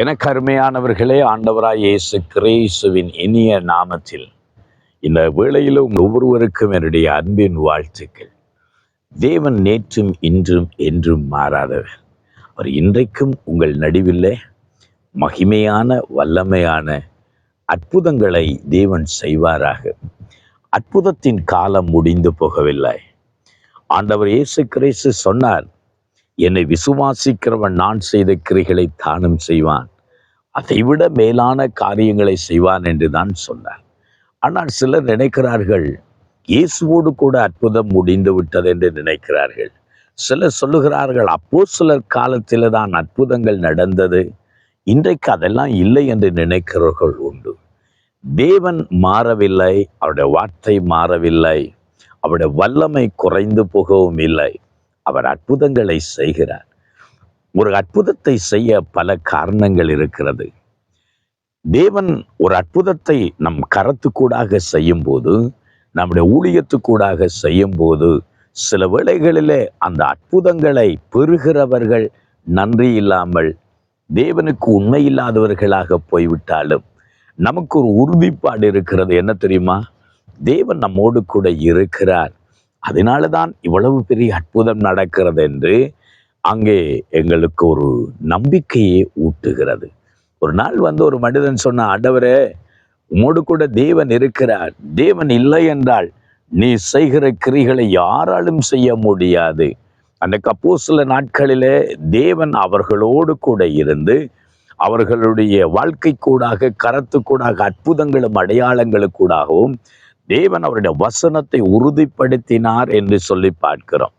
எனக்கு அருமையானவர்களே ஆண்டவராய் இயேசு கிரேசுவின் இனிய நாமத்தில் இந்த வேளையிலும் ஒவ்வொருவருக்கும் என்னுடைய அன்பின் வாழ்த்துக்கள். தேவன் நேற்றும் இன்றும் என்றும் மாறாதவர். அவர் இன்றைக்கும் உங்கள் நடுவில்லை மகிமையான வல்லமையான அற்புதங்களை தேவன் செய்வாராக. அற்புதத்தின் காலம் முடிந்து போகவில்லை. ஆண்டவர் இயேசு கிரேசு சொன்னார் என்னை விசுவாசிக்கிறவன் நான் செய்த கிரிகளை தானும் செய்வான். அதைவிட மேலான காரியங்களை செய்வான் என்று தான் சொன்னார். ஆனால் சிலர் நினைக்கிறார்கள் இயேசுவோடு கூட அற்புதம் முடிந்து விட்டது என்று நினைக்கிறார்கள். சிலர் சொல்லுகிறார்கள் அப்போ சிலர் காலத்தில் தான் அற்புதங்கள் நடந்தது இன்றைக்கு அதெல்லாம் இல்லை என்று நினைக்கிறவர்கள் உண்டு. தேவன் மாறவில்லை அவருடைய வார்த்தை மாறவில்லை அவருடைய வல்லமை குறைந்து போகவும் இல்லை. அவர் அற்புதங்களை செய்கிறார். ஒரு அற்புதத்தை செய்ய பல காரணங்கள் இருக்கிறது. தேவன் ஒரு அற்புதத்தை நம் கரத்துக்கூடாக செய்யும் போது நம்முடைய ஊழியத்துக்கூடாக செய்யும் போது சில வேளைகளிலே அந்த அற்புதங்களை பெறுகிறவர்கள் நன்றி இல்லாமல் தேவனுக்கு உண்மை இல்லாதவர்களாக போய்விட்டாலும் நமக்கு ஒரு உறுதிப்பாடு இருக்கிறது. என்ன தெரியுமா? தேவன் நம்மோடு கூட இருக்கிறார். அதனால தான் இவ்வளவு பெரிய அற்புதம் நடக்கிறது என்று அங்கே எங்களுக்கு ஒரு நம்பிக்கையை ஊட்டுகிறது. ஒரு நாள் வந்து ஒரு மனிதன் சொன்ன ஆண்டவரே உமோடு கூட தேவன் இருக்கிறார். தேவன் இல்லை என்றால் நீ செய்கிற கிரிகளை யாராலும் செய்ய முடியாது. அந்த கப்போ சில நாட்களிலே தேவன் அவர்களோடு கூட இருந்து அவர்களுடைய வாழ்க்கை கூடாக கரத்து கூடாக அற்புதங்களும் அடையாளங்களுக்கூடாகவும் தேவன் அவருடைய வசனத்தை உறுதிப்படுத்தினார் என்று சொல்லி பார்க்கிறோம்.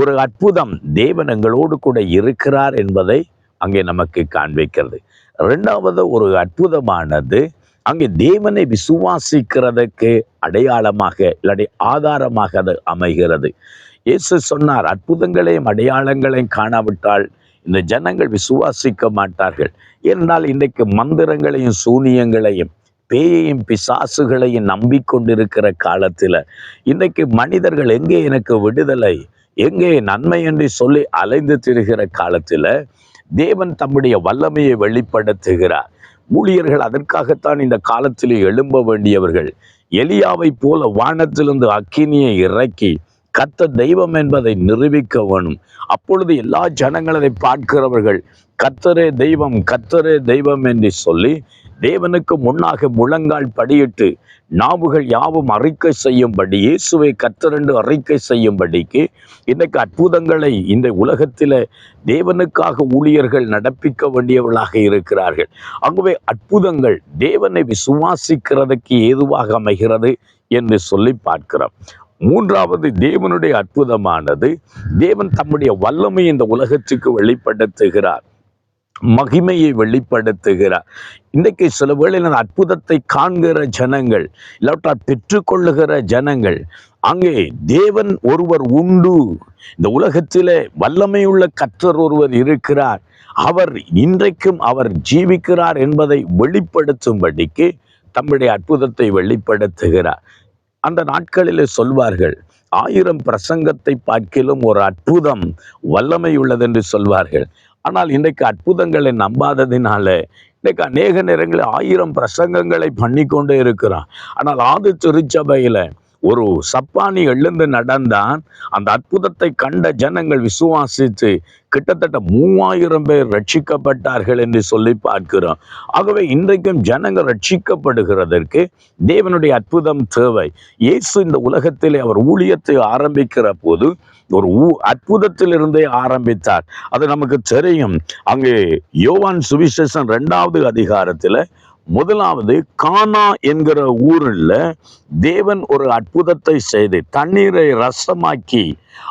ஒரு அற்புதம் தேவன் எங்களோடு கூட இருக்கிறார் என்பதை அங்கே நமக்கு காண்பிக்கிறது. ரெண்டாவது ஒரு அற்புதமானது அங்கே தேவனை விசுவாசிக்கிறதுக்கு அடையாளமாக இல்லாட்டி ஆதாரமாக அது அமைகிறது. இயேசு சொன்னார் அற்புதங்களையும் அடையாளங்களையும் காணாவிட்டால் இந்த ஜனங்கள் விசுவாசிக்க மாட்டார்கள். ஏனென்றால் இன்றைக்கு மந்திரங்களையும் சூனியங்களையும் பேயையும் பிசாசுகளையும் நம்பிக்கொண்டிருக்கிற காலத்தில் இன்றைக்கு மனிதர்கள் எங்கே எனக்கு விடுதலை? எங்கே நன்மை என்று சொல்லி அலைந்து திரிகிற காலத்தில் தேவன் தம்முடைய வல்லமையை வெளிப்படுத்துகிறார். ஊழியர்கள் அதற்காகத்தான் இந்த காலத்தில் எழும்ப வேண்டியவர்கள். எலியாவை போல வானத்திலிருந்து அக்கினியை இறக்கி கத்த தெய்வம் என்பதை நிரூபிக்க வேணும். அப்பொழுது எல்லா ஜனங்களை பார்க்கிறவர்கள் கத்தரே தெய்வம் கத்தரே தெய்வம் என்று சொல்லி தேவனுக்கு முன்னாக முழங்கால் படியிட்டு நாவுகள் யாவும் அறிக்கை செய்யும்படி இயேசுவை கத்தரண்டு அறிக்கை செய்யும்படிக்கு இன்றைக்கு அற்புதங்களை இந்த உலகத்தில் தேவனுக்காக ஊழியர்கள் நடப்பிக்க வேண்டியவர்களாக இருக்கிறார்கள். ஆகவே அற்புதங்கள் தேவனை விசுவாசிக்கிறதுக்கு ஏதுவாக அமைகிறது என்று சொல்லி பார்க்கிறோம். மூன்றாவது தேவனுடைய அற்புதமானது தேவன் தம்முடைய வல்லமை இந்த உலகத்துக்கு வெளிப்படுத்துகிறார். மகிமையை வெளிப்படுத்துகிறார். இன்றைக்கு சில வேளையில் அந்த அற்புதத்தை காண்கிற ஜனங்கள் இல்லாவிட்டால் பெற்றுக்கொள்ளுகிற ஜனங்கள் அங்கே தேவன் ஒருவர் உண்டு. இந்த உலகத்திலே வல்லமையுள்ள கற்றர் ஒருவர் இருக்கிறார். அவர் இன்றைக்கும் அவர் ஜீவிக்கிறார் என்பதை வெளிப்படுத்தும்படிக்கு தம்முடைய அற்புதத்தை வெளிப்படுத்துகிறார். அந்த நாட்களிலே சொல்வார்கள் ஆயிரம் பிரசங்கத்தை பார்க்கிலும் ஒரு அற்புதம் வல்லமை உள்ளதென்று சொல்வார்கள். ஆனால் இன்றைக்கு அற்புதங்களை நம்பாததினால இன்றைக்கு அநேக நேரங்களில் ஆயிரம் பிரசங்கங்களை பண்ணி கொண்டே இருக்கிறான். ஆனால் ஆதி திருச்சபையில் ஒரு சப்பானி எழுந்து நடந்தான் அந்த அற்புதத்தை கண்ட ஜனங்கள் விசுவாசித்து கிட்டத்தட்ட மூவாயிரம் பேர் ரட்சிக்கப்பட்டார்கள் என்று சொல்லி பார்க்கிறோம். ஆகவே இன்றைக்கும் ஜனங்கள் ரட்சிக்கப்படுகிறதற்கு தேவனுடைய அற்புதம் தேவை. இயேசு இந்த உலகத்திலே அவர் ஊழியத்தை ஆரம்பிக்கிற போது ஒரு ஊ அற்புதத்திலிருந்தே ஆரம்பித்தார். அது நமக்கு தெரியும். அங்கே யோவான் சுவிசேஷன் ரெண்டாவது அதிகாரத்தில் முதலாவது கானா என்கிற ஊரில் தேவன் ஒரு அற்புதத்தை செய்து தண்ணீரை ரசமாக்கி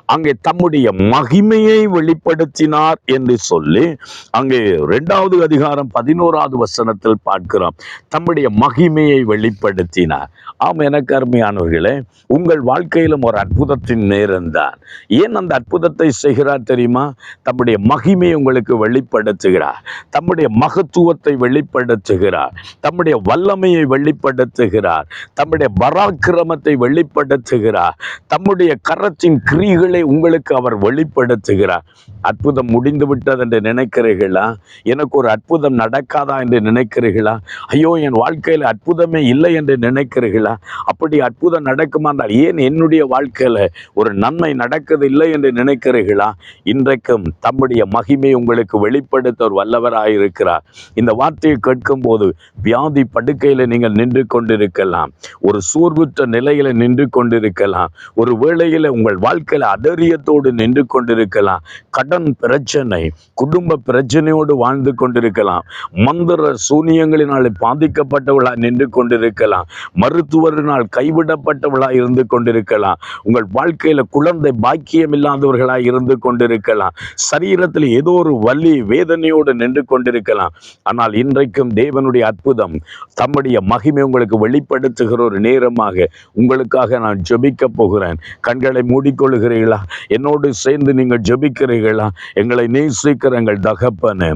அங்கே தம்முடைய மகிமையை வெளிப்படுத்தினார் என்று சொல்லி அங்கே ரெண்டாவது அதிகாரம் பதினோராவது வசனத்தில் பார்க்கிறோம். தம்முடைய மகிமையை வெளிப்படுத்தினார். ஆம் எனக்கு அருமையானவர்களே உங்கள் வாழ்க்கையிலும் ஒரு அற்புதத்தின் நேரம் தான். ஏன் அந்த அற்புதத்தை செய்கிறார் தெரியுமா? தம்முடைய மகிமையை உங்களுக்கு வெளிப்படுத்துகிறார். தம்முடைய மகத்துவத்தை வெளிப்படுத்துகிறார். தம்முடைய வல்லமையை வெளிப்படுத்துகிறார். தம்முடைய பராக்கிரமத்தை வெளிப்படுத்துகிறார். தம்முடைய கரத்தின் கிரிகளை உங்களுக்கு அவர் வெளிப்படுத்துகிறார். அற்புதம் முடிந்து விட்டது என்று நினைக்கிறீர்களா? எனக்கு ஒரு அற்புதம் நடக்காதா என்று நினைக்கிறீர்களா? ஐயோ என் வாழ்க்கையில் அற்புதமே இல்லை என்று நினைக்கிறீர்களா? அப்படி அற்புதம் நடக்குமா என்றால் ஏன் என்னுடைய வாழ்க்கையில் ஒரு நன்மை நடக்குது இல்லை என்று நினைக்கிறீர்களா? இன்றைக்கும் தம்முடைய மகிமை உங்களுக்கு வெளிப்படுத்த ஒரு வல்லவராயிருக்கிறார். இந்த வார்த்தையை கேட்கும் போது வியாதி படுக்கையில் நீங்கள் நின்று கொண்டிருக்கலாம். ஒரு சோர்வுற்ற நிலையில நின்று கொண்டிருக்கலாம். ஒரு வேளையில உங்கள் வாழ்க்கையில அதரியத்தோடு நின்று கொண்டிருக்கலாம். கடன் பிரச்சனை குடும்ப பிரச்சனையோடு வாழ்ந்து கொண்டிருக்கலாம். மந்திர சூனியங்களினால் பாதிக்கப்பட்டவளாய் நின்று கொண்டிருக்கலாம். மருத்துவரினால் கைவிடப்பட்டவளாய் இருந்து கொண்டிருக்கலாம். உங்கள் வாழ்க்கையில குழந்தை பாக்கியம் இல்லாதவர்களாய் இருந்து கொண்டிருக்கலாம். சரீரத்தில் ஏதோ ஒரு வலி வேதனையோடு நின்று கொண்டிருக்கலாம். ஆனால் இன்றைக்கும் தேவனுடைய அற்புதம். தம்முடைய மகிமை உங்களுக்கு வெளிப்படுத்துகிற ஒரு நேரமாக உங்களுக்காக நான் ஜெபிக்க போகிறேன். கண்களை மூடிக்கொள்கிறீர்களா என்னோடு சேர்ந்து நீங்கள் ஜெபிக்கிறீர்களா? எங்களை நேசிக்கிற எங்கள் தகப்பனே.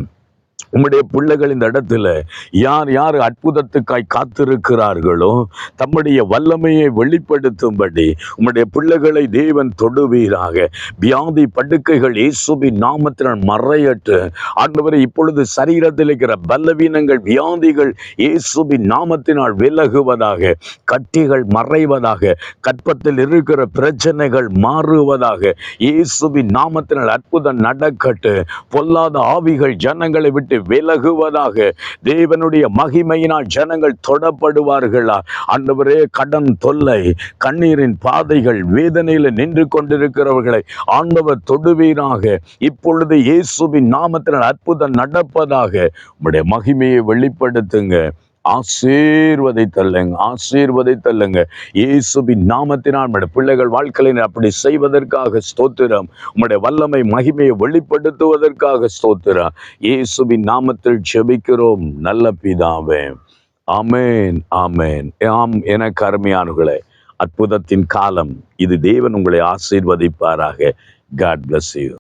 உம்முடைய பிள்ளைகள் இந்த இடத்துல யார் யார் அற்புதத்துக்காய் காத்திருக்கிறார்களோ தம்முடைய வல்லமையை வெளிப்படுத்தும்படி உம்முடைய பிள்ளைகளை தேவன் தொடுவீராக. வியாதி படுக்கைகள் இயேசுபி நாமத்தினால் மறையட்டு. ஆண்டவரை இப்பொழுது சரீரத்தில் இருக்கிற பலவீனங்கள் வியாதிகள் இயேசுபி நாமத்தினால் விலகுவதாக கட்டிகள் மறைவதாக கற்பத்தில் இருக்கிற பிரச்சனைகள் மாறுவதாக இயேசுபி நாமத்தினால் அற்புதம் நடக்கட்டு. பொல்லாத ஆவிகள் ஜனங்களை விட்டு விலகுவதாக தேவனுடைய மகிமையினால் ஜனங்கள் தொடப்படுவார்களா? ஆண்டவரே கடன் தொல்லை கண்ணீரின் பாதைகள் வேதனையில் நின்று கொண்டிருக்கிறவர்களை ஆண்டவர் தொடுவீராக. இப்பொழுது இயேசுவின் நாமத்தினால் அற்புதம் நடப்பதாக உடைய மகிமையை வெளிப்படுத்துங்க. ஆசீர்வதித்தல்லுங்க ஆசீர்வதித்தல்லுங்க இயேசுவின் நாமத்தினால் நம்முடைய பிள்ளைகள் வாழ்க்கையில் அப்படி செய்வதற்காக ஸ்தோத்திரம். உம்முடைய வல்லமை மகிமையை வெளிப்படுத்துவதற்காக ஸ்தோத்திரம். இயேசுவின் நாமத்தில் செபிக்கிறோம் நல்ல பிதாவே. ஆமேன் ஆமேன். ஆம் என அருமையானுகளே அற்புதத்தின் காலம். இது தேவன் உங்களை ஆசீர்வதிப்பாராக. God bless you